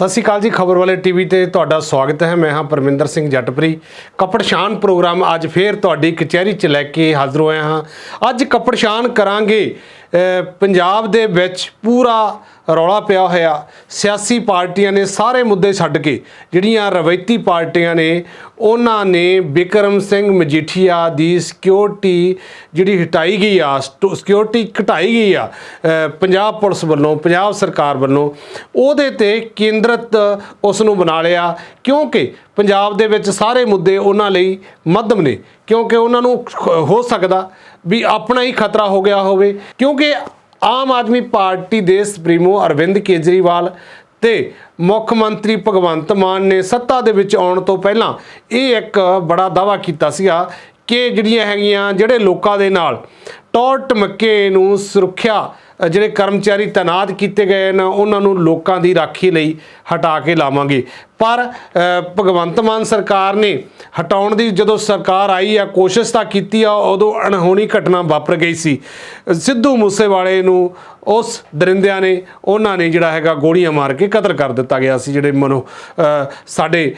ਸਤਿ ਸ਼੍ਰੀ ਅਕਾਲ ਜੀ, ਖਬਰ ਵਾਲੇ ਟੀਵੀ ਤੇ ਤੁਹਾਡਾ ਸਵਾਗਤ ਹੈ। ਮੈਂ ਹਾਂ ਪਰਮਿੰਦਰ ਸਿੰਘ ਜੱਟਪਰੀ। ਕਪੜਸ਼ਾਨ ਪ੍ਰੋਗਰਾਮ ਅੱਜ ਫੇਰ ਤੁਹਾਡੀ ਕਚਹਿਰੀ 'ਚ ਲੈ ਕੇ ਹਾਜ਼ਰ ਹੋਇਆ ਹਾਂ। ਅੱਜ ਕਪੜਸ਼ਾਨ ਕਰਾਂਗੇ। ਪੰਜਾਬ ਦੇ ਵਿੱਚ ਪੂਰਾ ਰੌਲਾ ਪਿਆ ਹੋਇਆ। ਸਿਆਸੀ ਪਾਰਟੀਆਂ ਨੇ ਸਾਰੇ ਮੁੱਦੇ ਛੱਡ ਕੇ ਜਿਹੜੀਆਂ ਰਵਾਇਤੀ ਪਾਰਟੀਆਂ ਨੇ, ਉਹਨਾਂ ਨੇ ਬਿਕਰਮ ਸਿੰਘ ਮਜੀਠੀਆ ਦੀ ਸਿਕਿਉਰਿਟੀ ਜਿਹੜੀ ਹਟਾਈ ਗਈ ਆ ਸਿਕਿਉਰਿਟੀ ਘਟਾਈ ਗਈ ਆ ਪੰਜਾਬ ਪੁਲਿਸ ਵੱਲੋਂ, ਪੰਜਾਬ ਸਰਕਾਰ ਵੱਲੋਂ, ਉਹਦੇ ਤੇ ਕੇਂਦਰਿਤ ਉਸ ਨੂੰ ਬਣਾ ਲਿਆ ਕਿਉਂਕਿ ਪੰਜਾਬ ਦੇ ਵਿੱਚ ਸਾਰੇ ਮੁੱਦੇ ਉਹਨਾਂ ਲਈ ਮੱਧਮ ਨੇ। ਕਿਉਂਕਿ ਉਹਨਾਂ ਨੂੰ ਹੋ ਸਕਦਾ ਵੀ ਆਪਣਾ ਹੀ ਖਤਰਾ ਹੋ ਗਿਆ ਹੋਵੇ। ਕਿਉਂਕਿ ਆਮ ਆਦਮੀ ਪਾਰਟੀ ਦੇ ਸੁਪਰੀਮੋ ਅਰਵਿੰਦ ਕੇਜਰੀਵਾਲ ਤੇ ਮੁੱਖ ਮੰਤਰੀ ਭਗਵੰਤ ਮਾਨ ਨੇ ਸੱਤਾ ਦੇ ਵਿੱਚ ਆਉਣ ਤੋਂ ਪਹਿਲਾਂ ਇਹ ਇੱਕ ਬੜਾ ਦਾਵਾ ਕੀਤਾ ਸੀਗਾ ਕਿ ਜਿਹੜੀਆਂ ਹੈਗੀਆਂ, ਜਿਹੜੇ ਲੋਕਾਂ ਦੇ ਨਾਲ ਟੌਰ ਮੱਕੇ ਨੂੰ ਸੁਰੱਖਿਆ ਜਿਹੜੇ ਕਰਮਚਾਰੀ ਤੈਨਾਤ ਕੀਤੇ ਗਏ ਨੇ ਉਹਨਾਂ ਨੂੰ ਲੋਕਾਂ ਦੀ ਰਾਖੀ ਲਈ ਹਟਾ ਕੇ ਲਾਵਾਂਗੇ। ਪਰ ਭਗਵੰਤ ਮਾਨ ਸਰਕਾਰ ਨੇ ਹਟਾਉਣ ਦੀ ਜਦੋਂ ਸਰਕਾਰ ਆਈ ਆ, ਕੋਸ਼ਿਸ਼ ਤਾਂ ਕੀਤੀ ਆ, ਉਦੋਂ ਅਣਹੋਣੀ ਘਟਨਾ ਵਾਪਰ ਗਈ ਸੀ। ਸਿੱਧੂ ਮੂਸੇਵਾਲੇ ਨੂੰ ਉਸ ਦਰਿੰਦਿਆਂ ਨੇ, ਉਹਨਾਂ ਨੇ ਜਿਹੜਾ ਹੈਗਾ ਗੋਲੀਆਂ ਮਾਰ ਕੇ ਕਤਲ ਕਰ ਦਿੱਤਾ ਗਿਆ ਸੀ, ਜਿਹੜੇ ਮਨੋ ਸਾਡੇ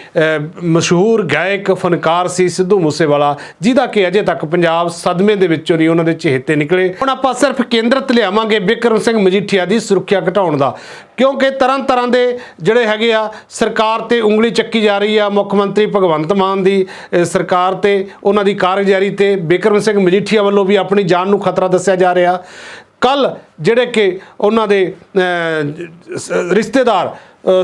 ਮਸ਼ਹੂਰ ਗਾਇਕ, ਫਨਕਾਰ ਸੀ ਸਿੱਧੂ ਮੂਸੇਵਾਲਾ, ਜਿਹਦਾ ਕਿ ਅਜੇ ਤੱਕ ਪੰਜਾਬ ਸਦਮੇ ਦੇ ਵਿੱਚੋਂ ਨਹੀਂ ਉਹਨਾਂ ਦੇ ਚਿਹਤੇ ਨਿਕਲੇ। ਹੁਣ ਆਪਾਂ ਸਿਰਫ ਕੇਂਦਰਿਤ ਲਿਆਵਾਂਗੇ ਬਿਕਰਮ ਸਿੰਘ ਮਜੀਠੀਆ ਦੀ ਸੁਰੱਖਿਆ ਘਟਾਉਣ ਦਾ। ਕਿਉਂਕਿ ਤਰ੍ਹਾਂ ਤਰ੍ਹਾਂ ਦੇ ਜਿਹੜੇ ਹੈਗੇ ਆ, ਸਰਕਾਰ ਤੇ ਉਂਗਲੀ ਚੱਕੀ ਜਾ ਰਹੀ ਆ, ਮੁੱਖ ਮੰਤਰੀ ਭਗਵੰਤ ਮਾਨ ਦੀ ਸਰਕਾਰ ਤੇ ਉਹਨਾਂ ਦੀ ਕਾਰਗੁਜ਼ਾਰੀ ਤੇ ਬਿਕਰਮ ਸਿੰਘ ਮਜੀਠੀਆ ਵੱਲੋਂ ਵੀ ਆਪਣੀ ਜਾਨ ਨੂੰ ਖਤਰਾ ਦੱਸਿਆ ਜਾ ਰਿਹਾ। ਕੱਲ ਜਿਹੜੇ ਕਿ ਉਹਨਾਂ ਦੇ ਰਿਸ਼ਤੇਦਾਰ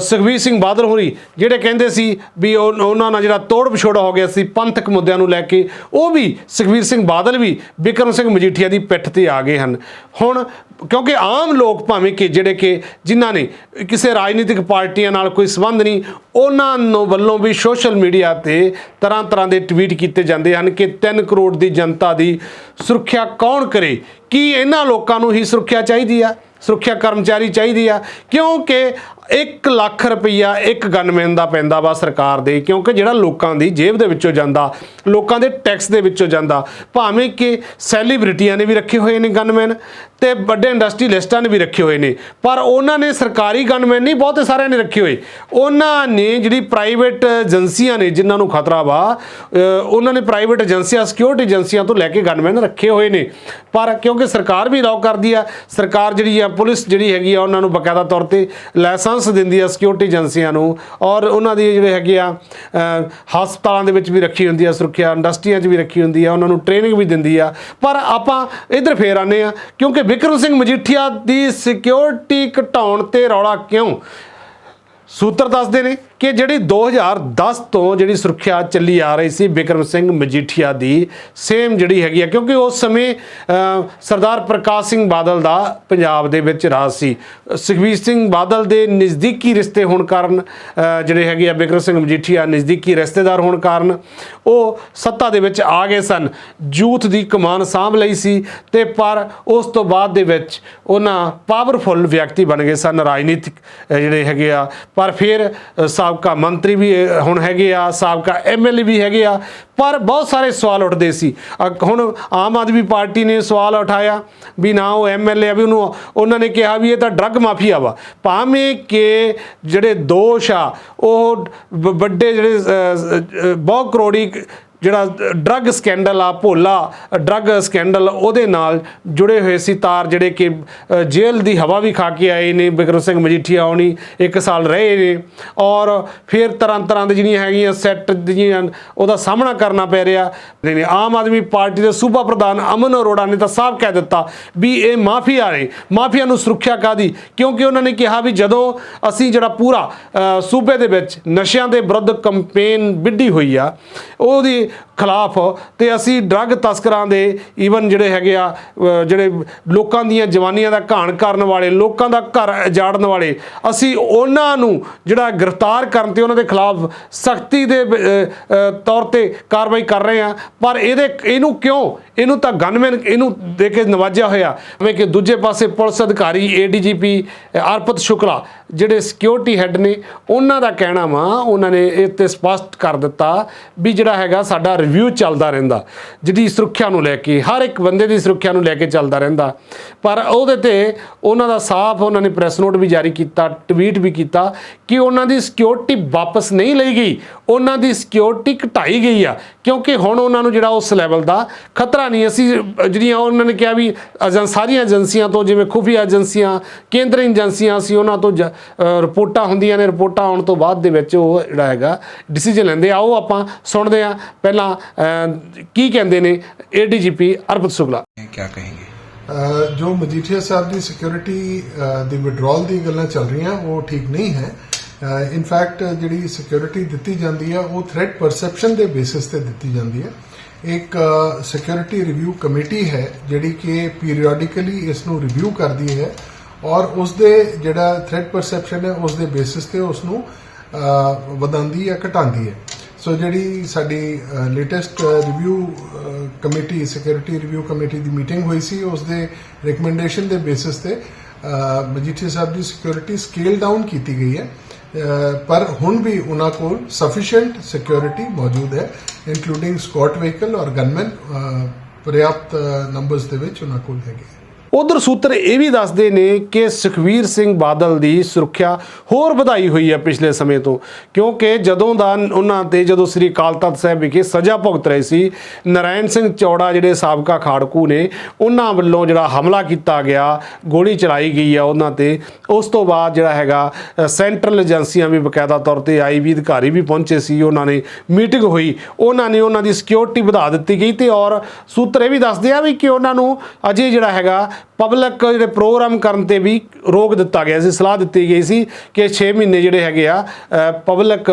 ਸੁਖਬੀਰ ਸਿੰਘ ਬਾਦਲ ਹੋਰੀ ਜਿਹੜੇ ਕਹਿੰਦੇ ਸੀ ਵੀ ਉਹ- ਉਹਨਾਂ ਨਾਲ ਜਿਹੜਾ ਤੋੜ ਵਿਛੋੜਾ ਹੋ ਗਿਆ ਸੀ ਪੰਥਕ ਮੁੱਦਿਆਂ ਨੂੰ ਲੈ ਕੇ, ਉਹ ਵੀ ਸੁਖਬੀਰ ਸਿੰਘ ਬਾਦਲ ਵੀ ਬਿਕਰਮ ਸਿੰਘ ਮਜੀਠੀਆ ਦੀ ਪਿੱਠ ਤੇ ਆ ਗਏ ਹਨ। ਹੁਣ ਕਿਉਂਕਿ ਆਮ ਲੋਕ ਭਾਵੇਂ ਕਿ ਜਿਹੜੇ ਕਿ ਜਿਨ੍ਹਾਂ ਨੇ ਕਿਸੇ ਰਾਜਨੀਤਿਕ ਪਾਰਟੀਆਂ ਨਾਲ ਕੋਈ ਸੰਬੰਧ ਨਹੀਂ, ਉਹਨਾਂ ਨੂੰ ਵੱਲੋਂ ਵੀ ਸੋਸ਼ਲ ਮੀਡੀਆ ਤੇ ਤਰ੍ਹਾਂ ਤਰ੍ਹਾਂ ਦੇ ਟਵੀਟ ਕੀਤੇ ਜਾਂਦੇ ਹਨ ਕਿ 3 ਕਰੋੜ ਦੀ ਜਨਤਾ ਦੀ ਸੁਰੱਖਿਆ ਕੌਣ ਕਰੇ? ਕੀ ਇਹਨਾਂ ਲੋਕਾਂ ਨੂੰ ਹੀ ਸੁਰੱਖਿਆ ਚਾਹੀਦੀ ਆ? ਸੁਰੱਖਿਆ ਕਰਮਚਾਰੀ ਚਾਹੀਦੀ ਆ? ਕਿਉਂਕਿ 1 ਲੱਖ ਰੁਪਈਆ ਇੱਕ ਗਨਮੈਨ ਦਾ ਪੈਂਦਾ ਵਾ ਸਰਕਾਰ ਦੇ, ਕਿਉਂਕਿ ਜਿਹੜਾ ਲੋਕਾਂ ਦੀ ਜੇਬ ਦੇ ਵਿੱਚੋਂ ਜਾਂਦਾ, ਲੋਕਾਂ ਦੇ ਟੈਕਸ ਦੇ ਵਿੱਚੋਂ ਜਾਂਦਾ, ਭਾਵੇਂ ਕਿ ਸੈਲੀਬ੍ਰਿਟੀਆਂ ਨੇ ਵੀ ਰੱਖੇ ਹੋਏ ਨੇ ਗਨਮੈਨ ਤੇ ਵੱਡੇ ਇੰਡਸਟਰੀਲਿਸਟਾਂ ਨੇ ਵੀ ਰੱਖੇ ਹੋਏ ਨੇ, ਪਰ ਉਹਨਾਂ ਨੇ ਸਰਕਾਰੀ ਗਨਮੈਨ ਨਹੀਂ, ਬਹੁਤੇ ਸਾਰਿਆਂ ਨੇ ਰੱਖੇ ਹੋਏ। ਉਹਨਾਂ ਨੇ ਜਿਹੜੀ ਪ੍ਰਾਈਵੇਟ ਏਜੰਸੀਆਂ ਨੇ, ਜਿਨ੍ਹਾਂ ਨੂੰ ਖਤਰਾ ਵਾ ਉਹਨਾਂ ਨੇ ਪ੍ਰਾਈਵੇਟ ਏਜੰਸੀਆਂ, ਸਿਕਿਉਰਿਟੀ ਏਜੰਸੀਆਂ ਤੋਂ ਲੈ ਕੇ ਗਨਮੈਨ ਰੱਖੇ ਹੋਏ ਨੇ। ਪਰ ਕਿਉਂਕਿ ਸਰਕਾਰ ਵੀ ਅਲਾਉ ਕਰਦੀ ਆ, ਸਰਕਾਰ ਜਿਹੜੀ ਆ, ਪੁਲਿਸ ਜਿਹੜੀ ਹੈਗੀ ਆ, ਉਹਨਾਂ ਨੂੰ ਬਕਾਇਦਾ ਤੌਰ ਤੇ ਲਾਇਸੈਂਸ ਦਿੰਦੀ ਆ ਸਿਕਿਉਰਿਟੀ ਏਜੰਸੀਆਂ ਨੂੰ ਔਰ ਉਹਨਾਂ ਦੀ ਜਿਹੜੇ ਹੈਗੇ ਆ ਹਸਪਤਾਲਾਂ ਦੇ ਵਿੱਚ ਵੀ ਰੱਖੀ ਹੁੰਦੀ ਆ ਸੁਰੱਖਿਆ, ਇੰਡਸਟਰੀਆਂ 'ਚ ਵੀ ਰੱਖੀ ਹੁੰਦੀ ਆ, ਉਹਨਾਂ ਨੂੰ ਟ੍ਰੇਨਿੰਗ ਵੀ ਦਿੰਦੀ ਆ। ਪਰ ਆਪਾਂ ਇੱਧਰ ਫੇਰ ਆਨੇ ਆ, ਕਿਉਂਕਿ ਵਿਕਰਮ ਸਿੰਘ ਮਜੀਠੀਆ ਦੀ ਸਿਕਿਉਰਿਟੀ ਘਟਾਉਣ ਤੇ ਰੌਲਾ ਕਿਉਂ? ਸੂਤਰ ਦੱਸਦੇ ਨੇ। ਕਿ ਜਿਹੜੀ 2010 ਤੋਂ ਜਿਹੜੀ ਸੁਰੱਖਿਆ ਚੱਲੀ ਆ ਰਹੀ ਸੀ ਬਿਕਰਮ ਸਿੰਘ ਮਜੀਠੀਆ ਦੀ ਸੇਮ ਜਿਹੜੀ ਹੈਗੀ ਆ ਕਿਉਂਕਿ ਉਸ ਸਮੇਂ ਸਰਦਾਰ ਪ੍ਰਕਾਸ਼ ਸਿੰਘ ਬਾਦਲ ਦਾ ਪੰਜਾਬ ਦੇ ਵਿੱਚ ਰਾਜ ਸੀ। ਸੁਖਬੀਰ ਸਿੰਘ ਬਾਦਲ ਦੇ ਨਜ਼ਦੀਕੀ ਰਿਸ਼ਤੇ ਹੋਣ ਕਾਰਨ ਜਿਹੜੇ ਹੈਗੇ ਆ ਬਿਕਰਮ ਸਿੰਘ ਮਜੀਠੀਆ ਨਜ਼ਦੀਕੀ ਰਿਸ਼ਤੇਦਾਰ ਹੋਣ ਕਾਰਨ ਉਹ ਸੱਤਾ ਦੇ ਵਿੱਚ ਆ ਗਏ ਸਨ। ਯੂਥ ਦੀ ਕਮਾਨ ਸਾਂਭ ਲਈ ਸੀ ਤੇ ਪਰ ਉਸ ਤੋਂ ਬਾਅਦ ਦੇ ਵਿੱਚ ਉਹਨਾਂ ਪਾਵਰਫੁਲ ਵਿਅਕਤੀ ਬਣ ਗਏ ਸਨ ਰਾਜਨੀਤਿਕ ਜਿਹੜੇ ਹੈਗੇ ਆ। ਪਰ ਫਿਰ ਅ, ਸਾਬਕਾ ਮੰਤਰੀ ਵੀ ਹੁਣ ਹੈਗੇ ਆ ਸਾਬਕਾ ਐਮਐਲਏ ਵੀ ਹੈਗੇ ਆ ਪਰ ਬਹੁਤ ਸਾਰੇ ਸਵਾਲ ਉੱਠਦੇ ਸੀ। ਹੁਣ ਆਮ ਆਦਮੀ ਪਾਰਟੀ ਨੇ ਸਵਾਲ ਉਠਾਇਆ ਵੀ ਨਾ ਉਹ ਐਮਐਲਏ ਆ ਵੀ ਉਹਨੂੰ ਉਹਨਾਂ ਨੇ ਕਿਹਾ ਵੀ ਇਹ ਤਾਂ ਡਰੱਗ ਮਾਫੀਆ ਵਾ। ਭਾਵੇਂ ਕਿ ਜਿਹੜੇ ਦੋਸ਼ ਆ ਉਹ ਵੱਡੇ ਜਿਹੜੇ ਅ, ਬਹੁਤ ਕਰੋੜੀ ਜਿਹੜਾ ਡਰੱਗ ਸਕੈਂਡਲ ਆ, ਭੋਲਾ ਡਰੱਗ ਸਕੈਂਡਲ ਉਹਦੇ ਨਾਲ ਜੁੜੇ ਹੋਏ ਸੀ ਤਾਰ ਜਿਹੜੇ ਕਿ ਜੇਲ੍ਹ ਦੀ ਹਵਾ ਵੀ ਖਾ ਕੇ ਆਏ ਨੇ, ਬਿਕਰਮ ਸਿੰਘ ਮਜੀਠੀਆ ਆਉਣੀ ਇੱਕ ਸਾਲ ਰਹੇ ਨੇ। ਔਰ ਫਿਰ ਤਰ੍ਹਾਂ ਤਰ੍ਹਾਂ ਦੇ ਜਿਹੜੀਆਂ ਹੈਗੀਆਂ ਸੈੱਟ ਜਿਹੜੀਆਂ ਉਹਦਾ ਸਾਹਮਣਾ ਕਰਨਾ ਪੈ ਰਿਹਾ। ਨੇ ਆਮ ਆਦਮੀ ਪਾਰਟੀ ਦੇ ਸੂਬਾ ਪ੍ਰਧਾਨ ਅਮਨ ਅਰੋੜਾ ਨੇ ਤਾਂ ਸਾਫ਼ ਕਹਿ ਦਿੱਤਾ ਵੀ ਇਹ ਮਾਫੀਆ ਨੇ। ਮਾਫੀਆ ਨੂੰ ਸੁਰੱਖਿਆ ਕਾਦੀ ਕਿਉਂਕਿ ਉਹਨਾਂ ਨੇ ਕਿਹਾ ਵੀ ਜਦੋਂ ਅਸੀਂ ਜਿਹੜਾ ਪੂਰਾ ਸੂਬੇ ਦੇ ਵਿੱਚ ਨਸ਼ਿਆਂ ਦੇ ਵਿਰੁੱਧ ਕੰਪੇਨ ਵਿੱਢੀ ਹੋਈ ਆ, ਉਹਦੀ ਖਿਲਾਫ ਤੇ ਅਸੀਂ ਡਰੱਗ ਤਸਕਰਾਂ ਦੇ ਈਵਨ ਜਿਹੜੇ ਹੈਗੇ ਆ ਜਿਹੜੇ ਲੋਕਾਂ ਦੀਆਂ ਜਵਾਨੀਆਂ ਦਾ ਘਾਣ ਕਰਨ ਵਾਲੇ, ਲੋਕਾਂ ਦਾ ਘਰ ਉਜਾੜਨ ਵਾਲੇ, ਅਸੀਂ ਉਹਨਾਂ ਨੂੰ ਜਿਹੜਾ ਗ੍ਰਿਫਤਾਰ ਕਰਨ ਤੇ ਉਹਨਾਂ ਦੇ ਖਿਲਾਫ ਸਖਤੀ ਦੇ ਤੌਰ ਤੇ ਕਾਰਵਾਈ ਕਰ ਰਹੇ ਆ ਪਰ ਇਹਦੇ, ਇਹਨੂੰ ਕਿਉਂ? ਇਹਨੂੰ ਤਾਂ ਗਨਮੈਨ ਇਹਨੂੰ ਦੇ ਕੇ ਨਵਾਜਿਆ ਹੋਇਆ। ਜਿਵੇਂ ਕਿ ਦੂਜੇ ਪਾਸੇ ਪੁਲਿਸ ਅਧਿਕਾਰੀ ਏਡੀਜੀਪੀ ਅਰਪਤ ਸ਼ੁਕਲਾ ਜਿਹੜੇ ਸਿਕਿਉਰਿਟੀ ਹੈੱਡ ਨੇ, ਉਹਨਾਂ ਦਾ ਕਹਿਣਾ ਵਾ, ਉਹਨਾਂ ਨੇ ਇਹ ਤੇ ਸਪਸ਼ਟ ਕਰ ਦਿੱਤਾ ਵੀ ਜਿਹੜਾ ਹੈਗਾ ਸਾਡਾ ਰਿਵਿਊ ਚੱਲਦਾ ਰਹਿੰਦਾ ਜਿਹੜੀ ਸੁਰੱਖਿਆ ਨੂੰ ਲੈ ਕੇ, ਹਰ ਇੱਕ ਬੰਦੇ ਦੀ ਸੁਰੱਖਿਆ ਨੂੰ ਲੈ ਕੇ ਚੱਲਦਾ ਰਹਿੰਦਾ। ਪਰ ਉਹਦੇ ਤੇ ਉਹਨਾਂ ਦਾ ਸਾਫ਼ ਉਹਨਾਂ ਨੇ ਪ੍ਰੈਸ ਨੋਟ ਵੀ ਜਾਰੀ ਕੀਤਾ ਟਵੀਟ ਵੀ ਕੀਤਾ ਕਿ ਉਹਨਾਂ ਦੀ ਸਿਕਿਉਰਿਟੀ ਵਾਪਸ ਨਹੀਂ ਲਈ ਗਈ, ਉਹਨਾਂ ਦੀ ਸਿਕਿਉਰਿਟੀ ਘਟਾਈ ਗਈ ਆ, ਕਿਉਂਕਿ ਹੁਣ ਉਹਨਾਂ ਨੂੰ ਜਿਹੜਾ ਉਸ ਲੈਵਲ ਦਾ ਖਤਰਾ ਨਹੀਂ। ਅਸੀਂ ਜਿਹੜੀਆਂ ਉਹਨਾਂ ਨੇ ਕਿਹਾ ਵੀ ਏਜੰ, ਸਾਰੀਆਂ ਏਜੰਸੀਆਂ ਤੋਂ, ਜਿਵੇਂ ਖੁਫੀਆ ਏਜੰਸੀਆਂ, ਕੇਂਦਰੀ ਏਜੰਸੀਆਂ ਸੀ ਉਹਨਾਂ ਤੋਂ ਜ- ਰਿਪੋਰਟਾਂ ਹੁੰਦੀਆਂ ਨੇ ਰਿਪੋਰਟਾਂ ਆਉਣ ਤੋਂ ਬਾਅਦ ਦੇ ਵਿੱਚ ਉਹ ਜਿਹੜਾ ਹੈਗਾ ਡਿਸੀਜਨ ਲੈਂਦੇ ਆਓ ਆਪਾਂ ਸੁਣਦੇ ਆ ਪਹਿਲਾਂ ਕੀ ਕਹਿੰਦੇ ਨੇ ਏਡੀਜੀਪੀ ਅਰਪਤ ਸੁਗਲਾ ਕੀ ਕਹੇਗੇ? ਜੋ ਮਜੀਠੀਆ ਸਾਹਿਬ ਦੀ ਸਿਕਿਉਰਿਟੀ ਦੀ ਵਿਡਰਾਲ ਦੀ ਗੱਲਾਂ ਚੱਲ ਰਹੀਆਂ ਉਹ ਠੀਕ ਨਹੀਂ ਹੈ। ਇਨ ਫੈਕਟ ਜਿਹੜੀ ਸਿਕਿਉਰਿਟੀ ਦਿੱਤੀ ਜਾਂਦੀ ਹੈ ਉਹ ਥ੍ਰੈਟ ਪਰਸੈਪਸ਼ਨ ਦੇ ਬੇਸਿਸ ਤੇ ਦਿੱਤੀ ਜਾਂਦੀ ਹੈ ਇੱਕ ਸਿਕਿਉਰਿਟੀ ਰਿਵਿਊ ਕਮੇਟੀ ਹੈ ਜਿਹੜੀ ਕਿ ਪੀਰੀਓਡਿਕਲੀ ਇਸ ਨੂੰ ਰਿਵਿਊ ਕਰਦੀ ਹੈ। ਔਰ ਉਸ ਦੇ ਜਿਹੜਾ ਥ੍ਰੈਟ ਪਰਸੈਪਸ਼ਨ ਹੈ ਉਸ ਦੇ ਬੇਸਿਸ ਤੇ ਉਸ ਨੂੰ ਵਧਾਉਂਦੀ ਜਾਂ ਘਟਾਉਂਦੀ ਹੈ। ਸੋ ਜਿਹੜੀ ਸਾਡੀ latest review committee security review committee ਦੀ ਮੀਟਿੰਗ ਹੋਈ ਸੀ ਉਸ ਦੇ ਰეკਮੈਂਡੇਸ਼ਨ ਦੇ ਬੇਸਿਸ ਤੇ ਅ, ਮਜੀਠੀਆ ਸਾਹਿਬ ਦੀ ਸਿਕਿਉਰਿਟੀ ਸਕੇਲ ਡਾਊਨ ਕੀਤੀ ਗਈ ਹੈ। ਪਰ ਹੁਣ ਵੀ ਉਹਨਾਂ ਕੋਲ ਸਫੀਸ਼ੀਐਂਟ ਸਿਕਿਉਰਿਟੀ ਮੌਜੂਦ ਹੈ ਇਨਕਲੂਡਿੰਗ ਸਕਾਟ ਵਹੀਕਲ ਔਰ ਗਨਮੈਨ ਪ੍ਰਿਆਪਤ ਨੰਬਰਸ ਦੇ ਵਿੱਚ ਉਹਨਾਂ ਕੋਲ ਹੈਗੇ। ਉਧਰ ਸੂਤਰ ਇਹ ਵੀ ਦੱਸਦੇ ਨੇ ਕਿ ਸੁਖਵੀਰ ਸਿੰਘ ਬਾਦਲ ਦੀ ਸੁਰੱਖਿਆ ਹੋਰ ਵਧਾਈ ਹੋਈ ਹੈ ਪਿਛਲੇ ਸਮੇਂ ਤੋਂ, ਕਿਉਂਕਿ ਜਦੋਂ ਦਾ ਉਹਨਾਂ ਤੇ ਜਦੋਂ ਸ੍ਰੀ ਅਕਾਲ ਤਖਤ ਸਾਹਿਬ ਵਿਖੇ ਸਜ਼ਾ ਭੁਗਤ ਰਹੇ ਸੀ, ਨਰਾਇਣ ਸਿੰਘ ਚੌੜਾ ਜਿਹੜੇ ਸਾਬਕਾ ਖਾੜਕੂ ਨੇ, ਉਹਨਾਂ ਵੱਲੋਂ ਜਿਹੜਾ ਹਮਲਾ ਕੀਤਾ ਗਿਆ, ਗੋਲੀ ਚਲਾਈ ਗਈ ਆ ਉਹਨਾਂ ਤੇ, ਉਸ ਤੋਂ ਬਾਅਦ ਜਿਹੜਾ ਹੈਗਾ ਸੈਂਟਰਲ ਏਜੰਸੀਆਂ ਵੀ ਬਕਾਇਦਾ ਤੌਰ ਤੇ ਆਈਬੀ ਅਧਿਕਾਰੀ ਵੀ ਪਹੁੰਚੇ ਸੀ, ਉਹਨਾਂ ਨੇ ਮੀਟਿੰਗ ਹੋਈ, ਉਹਨਾਂ ਨੇ ਉਹਨਾਂ ਦੀ ਸਿਕਿਉਰਿਟੀ ਵਧਾ ਦਿੱਤੀ ਗਈ ਤੇ ਔਰ ਸੂਤਰ ਇਹ ਵੀ ਦੱਸਦੇ ਆ ਵੀ ਕਿ ਉਹਨਾਂ ਨੂੰ ਅਜੇ ਜਿਹੜਾ ਹੈਗਾ ਪਬਲਿਕ ਜਿਹੜੇ ਪ੍ਰੋਗਰਾਮ ਕਰਨ ਤੇ ਵੀ ਰੋਕ ਦਿੱਤਾ ਗਿਆ ਸੀ, ਸਲਾਹ ਦਿੱਤੀ ਗਈ ਸੀ ਕਿ 6 ਮਹੀਨੇ ਜਿਹੜੇ ਹੈਗੇ ਆ ਪਬਲਿਕ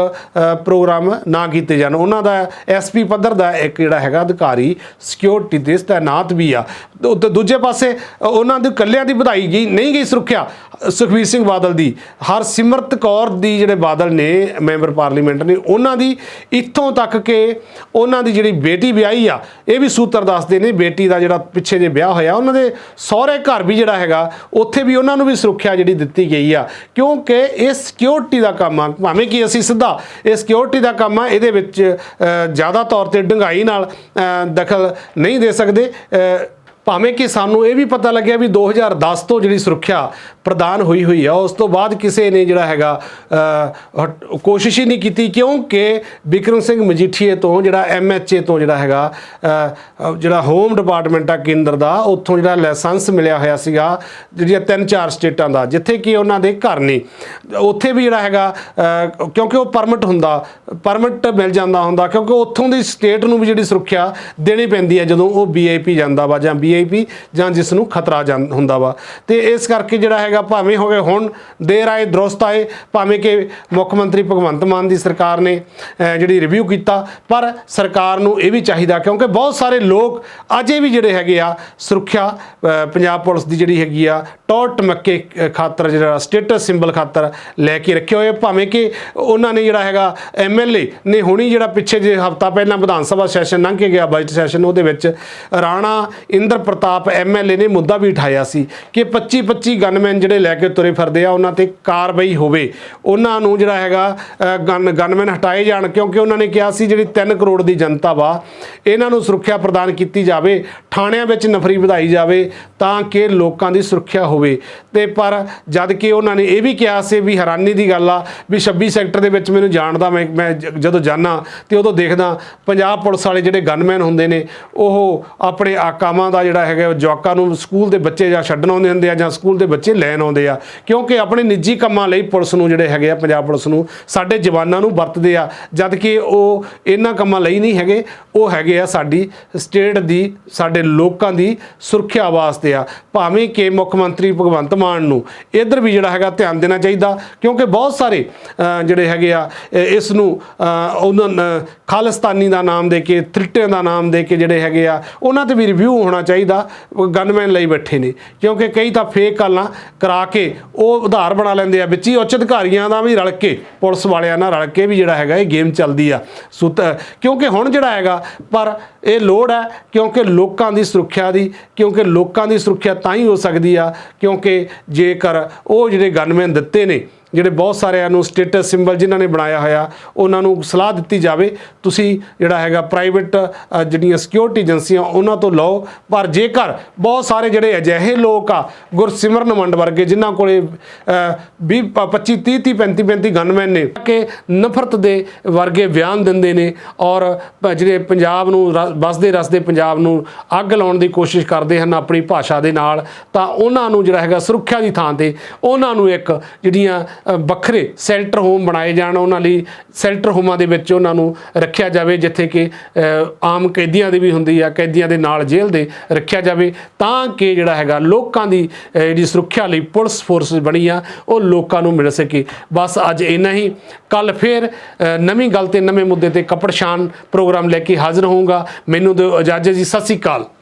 ਪ੍ਰੋਗਰਾਮ ਨਾ ਕੀਤੇ ਜਾਣ। ਉਹਨਾਂ ਦਾ ਐਸਪੀ ਪੱਧਰ ਦਾ ਇੱਕ ਜਿਹੜਾ ਹੈਗਾ ਅਧਿਕਾਰੀ ਸਿਕਿਉਰਿਟੀ ਦੇ ਤਾਇਨਾਤ ਵੀ ਆ। ਤੇ ਉੱਤੇ ਦੂਜੇ ਪਾਸੇ ਉਹਨਾਂ ਦੇ ਕੱਲਿਆਂ ਦੀ ਵਧਾਈ ਗਈ, ਨਹੀਂ ਗਈ ਸੁਰੱਖਿਆ ਸੁਖਵੀਰ ਸਿੰਘ ਬਾਦਲ ਦੀ। ਹਰਸਿਮਰਤ ਕੌਰ ਦੀ ਜਿਹੜੇ ਬਾਦਲ ਨੇ, ਮੈਂਬਰ ਪਾਰਲੀਮੈਂਟ ਨੇ, ਉਹਨਾਂ ਦੀ ਇੱਥੋਂ ਤੱਕ ਕਿ ਉਹਨਾਂ ਦੀ ਜਿਹੜੀ ਬੇਟੀ ਵਿਆਹੀ ਆ, ਇਹ ਵੀ ਸੂਤਰ ਦੱਸਦੇ ਨੇ ਬੇਟੀ ਦਾ ਜਿਹੜਾ ਪਿੱਛੇ ਜੇ ਵਿਆਹ ਹੋਇਆ, ਉਹਨਾਂ ਦੇ ਸਹੁਰੇ ਘਰ ਵੀ ਜਿਹੜਾ ਹੈਗਾ, ਉੱਥੇ ਵੀ ਉਹਨਾਂ ਨੂੰ ਵੀ ਸੁਰੱਖਿਆ ਜਿਹੜੀ ਦਿੱਤੀ ਗਈ ਆ। ਕਿਉਂਕਿ ਇਹ ਸਿਕਿਉਰਿਟੀ ਦਾ ਕੰਮ ਆ। ਭਾਵੇਂ ਕਿ ਅਸੀਂ ਸਿੱਧਾ ਇਹ ਸਿਕਿਉਰਿਟੀ ਦਾ ਕੰਮ ਆ, ਇਹਦੇ ਵਿੱਚ ਜ਼ਿਆਦਾ ਤੌਰ ਤੇ ਡੰਗਾਈ ਨਾਲ ਦਖਲ ਨਹੀਂ ਦੇ ਸਕਦੇ। ਭਾਵੇਂ ਕਿ ਸਾਨੂੰ ਇਹ ਵੀ ਪਤਾ ਲੱਗਿਆ ਵੀ 2010 ਤੋਂ ਜਿਹੜੀ ਸੁਰੱਖਿਆ ਪ੍ਰਦਾਨ ਹੋਈ ਹੋਈ ਆ। ਉਸ ਤੋਂ ਬਾਅਦ ਕਿਸੇ ਨੇ ਜਿਹੜਾ ਹੈਗਾ ਅ, ਕੋਸ਼ਿਸ਼ ਹੀ ਨਹੀਂ ਕੀਤੀ ਕਿਉਂਕਿ ਬਿਕਰਮ ਸਿੰਘ ਮਜੀਠੀਏ ਤੋਂ ਜਿਹੜਾ ਐਮਐਚਏ ਤੋਂ ਜਿਹੜਾ ਹੈਗਾ ਜਿਹੜਾ ਹੋਮ ਡਿਪਾਰਟਮੈਂਟ ਆ ਕੇਂਦਰ ਦਾ ਉੱਥੋਂ ਜਿਹੜਾ ਲਾਇਸੈਂਸ ਮਿਲਿਆ ਹੋਇਆ ਸੀਗਾ ਜਿਹੜੀਆਂ ਤਿੰਨ ਚਾਰ ਸਟੇਟਾਂ ਦਾ ਜਿੱਥੇ ਕਿ ਉਹਨਾਂ ਦੇ ਘਰ ਨੇ। ਉੱਥੇ ਵੀ ਜਿਹੜਾ ਹੈਗਾ ਕਿਉਂਕਿ ਉਹ ਪਰਮਿਟ ਹੁੰਦਾ ਪਰਮਿਟ ਮਿਲ ਜਾਂਦਾ ਹੁੰਦਾ ਕਿਉਂਕਿ ਉੱਥੋਂ ਦੀ ਸਟੇਟ ਨੂੰ ਵੀ ਜਿਹੜੀ ਸੁਰੱਖਿਆ ਦੇਣੀ ਪੈਂਦੀ ਹੈ ਜਦੋਂ ਉਹ ਵੀਆਈਪੀ ਜਾਂਦਾ ਵਾ ਜਾਂ ਵੀਆਈਪੀ ਜਾਂ ਜਿਸ ਨੂੰ ਖਤਰਾ ਜਾਂ- ਹੁੰਦਾ ਵਾ। ਤੇ ਇਸ ਕਰਕੇ ਜਿਹੜਾ ਹੈਗਾ ਭਾਵੇਂ ਹੋਵੇ ਹੁਣ ਦੇਰ ਆਏ ਦਰੁਸਤ ਆਏ, ਭਾਵੇਂ ਕਿ ਮੁੱਖ ਮੰਤਰੀ ਭਗਵੰਤ ਮਾਨ ਦੀ ਸਰਕਾਰ ਨੇ ਜਿਹੜੀ ਰਿਵਿਊ ਕੀਤਾ, ਪਰ ਸਰਕਾਰ ਨੂੰ ਇਹ ਵੀ ਚਾਹੀਦਾ, ਕਿਉਂਕਿ ਬਹੁਤ ਸਾਰੇ ਲੋਕ ਅਜੇ ਵੀ ਜਿਹੜੇ ਹੈਗੇ ਆ, ਸੁਰੱਖਿਆ ਪੰਜਾਬ ਪੁਲਿਸ ਦੀ ਜਿਹੜੀ ਹੈਗੀ ਆ ਟੌਰ ਟਮੱਕੇ ਖਾਤਰ, ਜਿਹੜਾ ਸਟੇਟਸ ਸਿੰਬਲ ਖਾਤਰ ਲੈ ਕੇ ਰੱਖੇ ਹੋਏ ਭਾਵੇਂ ਕਿ ਉਹਨਾਂ ਨੇ ਜਿਹੜਾ ਹੈਗਾ ਐਮਐਲਏ ਨੇ ਹੁਣੀ ਜਿਹੜਾ ਪਿੱਛੇ ਜੇ ਹਫਤਾ ਪਹਿਲਾਂ ਵਿਧਾਨ ਸਭਾ ਸੈਸ਼ਨ ਲੰਘ ਕੇ ਗਿਆ ਬਜਟ ਸੈਸ਼ਨ ਉਹਦੇ ਵਿੱਚ ਰਾਣਾ ਇੰਦਰ ਪ੍ਰਤਾਪ ਐਮਐਲਏ ਨੇ ਮੁੱਦਾ ਵੀ ਉਠਾਇਆ ਸੀ, ਕਿ 25 25 ਗਨਮੈਨ ਜਿਹੜੇ ਲੈ ਕੇ ਤੁਰੇ ਫਿਰਦੇ ਆ, ਉਹਨਾਂ ਤੇ ਕਾਰਵਾਈ ਹੋਵੇ। ਉਹਨਾਂ ਨੂੰ ਜਿਹੜਾ ਹੈਗਾ ਗਨ, ਗਨਮੈਨ ਹਟਾਏ ਜਾਣ, ਕਿਉਂਕਿ ਉਹਨਾਂ ਨੇ ਕਿਹਾ ਸੀ ਜਿਹੜੀ 3 ਕਰੋੜ ਦੀ ਜਨਤਾ ਵਾ, ਇਹਨਾਂ ਨੂੰ ਸੁਰੱਖਿਆ ਪ੍ਰਦਾਨ ਕੀਤੀ ਜਾਵੇ। ਥਾਣਿਆਂ ਵਿੱਚ ਨਫਰੀ ਵਧਾਈ ਜਾਵੇ ਤਾਂ ਕਿ ਲੋਕਾਂ ਦੀ ਸੁਰੱਖਿਆ ਹੋਵੇ। ਤੇ ਪਰ ਜਦ ਕਿ ਉਹਨਾਂ ਨੇ ਇਹ ਵੀ ਕਿਹਾ ਸੀ ਵੀ ਹੈਰਾਨੀ ਦੀ ਗੱਲ ਆ ਵੀ 26 ਸੈਕਟਰ ਦੇ ਵਿੱਚ ਮੈਨੂੰ ਜਾਣਦਾ ਮੈਂ ਮੈਂ ਜ- ਜਦੋਂ ਜਾਣਾ ਤੇ ਉਦੋਂ ਦੇਖਦਾ ਪੰਜਾਬ ਪੁਲਿਸ ਵਾਲੇ ਜਿਹੜੇ ਗਨਮੈਨ ਹੁੰਦੇ ਨੇ, ਉਹ ਆਪਣੇ ਆਕਾਵਾਂ ਦਾ ਜਿਹੜਾ ਹੈਗਾ ਉਹ ਜਵਾਕਾਂ ਨੂੰ ਸਕੂਲ ਦੇ ਬੱਚੇ ਜਾਂ ਛੱਡਣ ਆਉਂਦੇ ਹੁੰਦੇ ਆ ਜਾਂ ਸਕੂਲ ਦੇ ਬੱਚੇ ਲੈਣ ਆਉਂਦੇ ਆ। ਕਿਉਂਕਿ ਆਪਣੇ ਨਿੱਜੀ ਕੰਮਾਂ ਲਈ ਪੁਲਿਸ ਨੂੰ ਜਿਹੜੇ ਹੈਗੇ ਆ, ਪੰਜਾਬ ਪੁਲਿਸ ਨੂੰ ਸਾਡੇ ਜਵਾਨਾਂ ਨੂੰ ਵਰਤਦੇ ਆ। ਜਦ ਕਿ ਉਹ ਇਹਨਾਂ ਕੰਮਾਂ ਲਈ ਨਹੀਂ ਹੈਗੇ, ਉਹ ਹੈਗੇ ਆ ਸਾਡੀ ਸਟੇਟ ਦੀ, ਸਾਡੇ ਲੋਕਾਂ ਦੀ ਸੁਰੱਖਿਆ ਵਾਸਤੇ ਆ। ਭਾਵੇਂ ਕਿ ਮੁੱਖ ਮੰਤਰੀ ਭਗਵੰਤ ਮਾਨ ਨੂੰ ਇਧਰ ਵੀ ਜਿਹੜਾ ਹੈਗਾ ਧਿਆਨ ਦੇਣਾ ਚਾਹੀਦਾ, ਕਿਉਂਕਿ ਬਹੁਤ ਸਾਰੇ ਜਿਹੜੇ ਹੈਗੇ ਆ ਇਸ ਨੂੰ ਉਹਨਾਂ ਖਾਲਿਸਤਾਨੀ ਦਾ ਨਾਮ ਦੇ ਕੇ ਤ੍ਰਿਟੇ ਦਾ ਨਾਮ ਦੇ ਕੇ ਜਿਹੜੇ ਹੈਗੇ ਆ, ਉਹਨਾਂ ਤੇ ਵੀ ਰਿਵਿਊ ਹੋਣਾ ਚਾਹੀਦਾ ਗਨਮੈਨ ਲਈ ਬੈਠੇ ਨੇ। ਕਿਉਂਕਿ ਕਈ ਤਾਂ ਫੇਕ ਕਾਲਾਂ ਕਰਾ ਕੇ ਉਹ ਉਧਾਰ ਬਣਾ ਲੈਂਦੇ ਆ। ਵਿੱਚ ਹੀ ਉੱਚ ਅਧਿਕਾਰੀਆਂ ਦਾ ਵੀ ਰਲ ਕੇ, ਪੁਲਿਸ ਵਾਲਿਆਂ ਨਾਲ ਰਲ ਕੇ ਵੀ ਜਿਹੜਾ ਹੈਗਾ ਇਹ ਗੇਮ ਚੱਲਦੀ ਆ। ਸੁਤ, ਕਿਉਂਕਿ ਹੁਣ ਜਿਹੜਾ ਹੈਗਾ, ਪਰ ਇਹ ਲੋੜ ਹੈ, ਕਿਉਂਕਿ ਲੋਕਾਂ ਦੀ ਸੁਰੱਖਿਆ ਦੀ, ਕਿਉਂਕਿ ਲੋਕਾਂ ਦੀ ਸੁਰੱਖਿਆ ਤਾਂ ਹੀ ਹੋ ਸਕਦੀ ਆ, ਕਿਉਂਕਿ ਜੇਕਰ ਉਹ ਜਿਹੜੇ ਗਨਮੈਨ ਦਿੱਤੇ ਨੇ ਜਿਹੜੇ ਬਹੁਤ ਸਾਰਿਆਂ ਨੂੰ ਸਟੇਟਸ ਸਿੰਬਲ ਜਿਨ੍ਹਾਂ ਨੇ ਬਣਾਇਆ ਹੋਇਆ, ਉਹਨਾਂ ਨੂੰ ਸਲਾਹ ਦਿੱਤੀ ਜਾਵੇ। ਤੁਸੀਂ ਜਿਹੜਾ ਹੈਗਾ ਪ੍ਰਾਈਵੇਟ ਜਿਹੜੀਆਂ ਸਿਕਿਉਰਿਟੀ ਏਜੰਸੀਆਂ ਉਹਨਾਂ ਤੋਂ ਲਓ। ਪਰ ਜੇਕਰ ਬਹੁਤ ਸਾਰੇ ਜਿਹੜੇ ਅਜਿਹੇ ਲੋਕ ਆ, ਗੁਰਸਿਮਰਨ ਮੰਡ ਵਰਗੇ, ਜਿਨ੍ਹਾਂ ਕੋਲੇ 20 25 30 30 35 35 ਗਨਮੈਨ ਨੇ, ਕਿ ਨਫ਼ਰਤ ਦੇ ਵਰਗੇ ਬਿਆਨ ਦਿੰਦੇ ਨੇ ਔਰ ਜਿਹੜੇ ਪੰਜਾਬ ਨੂੰ ਰ- ਵਸਦੇ ਰਸਦੇ ਪੰਜਾਬ ਨੂੰ ਅੱਗ ਲਾਉਣ ਦੀ ਕੋਸ਼ਿਸ਼ ਕਰਦੇ ਹਨ ਆਪਣੀ ਭਾਸ਼ਾ ਦੇ ਨਾਲ, ਤਾਂ ਉਹਨਾਂ ਨੂੰ ਜਿਹੜਾ ਹੈਗਾ ਸੁਰੱਖਿਆ ਦੀ ਥਾਂ ਤੇ ਉਹਨਾਂ ਨੂੰ ਇੱਕ ਜਿਹੜੀਆਂ ਵੱਖਰੇ ਸ਼ੈਲਟਰ ਹੋਮ ਬਣਾਏ ਜਾਣ ਉਹਨਾਂ ਲਈ। ਸ਼ੈਲਟਰ ਹੋਮਾਂ ਦੇ ਵਿੱਚ ਉਹਨਾਂ ਨੂੰ ਰੱਖਿਆ ਜਾਵੇ, ਜਿੱਥੇ ਕਿ ਆਮ ਕੈਦੀਆਂ ਦੀ ਵੀ ਹੁੰਦੀ ਆ, ਕੈਦੀਆਂ ਦੇ ਨਾਲ ਜੇਲ੍ਹ ਦੇ ਰੱਖਿਆ ਜਾਵੇ, ਤਾਂ ਕਿ ਜਿਹੜਾ ਹੈਗਾ ਲੋਕਾਂ ਦੀ ਜਿਹੜੀ ਸੁਰੱਖਿਆ ਲਈ ਪੁਲਿਸ ਫੋਰਸ ਬਣੀ ਆ, ਉਹ ਲੋਕਾਂ ਨੂੰ ਮਿਲ ਸਕੇ। ਬਸ ਅੱਜ ਇੰਨਾ ਹੀ। ਕੱਲ ਫੇਰ ਨਵੀਂ ਗੱਲ ਤੇ ਨਵੇਂ ਮੁੱਦੇ ਤੇ ਕਪੜ ਸ਼ਾਨ ਪ੍ਰੋਗਰਾਮ ਲੈ ਕੇ ਹਾਜ਼ਰ ਹੋਊਂਗਾ। ਮੈਨੂੰ ਦਿਓ ਇਜਾਜ਼ਤ ਜੀ, ਸਤਿ ਸ੍ਰੀ ਅਕਾਲ।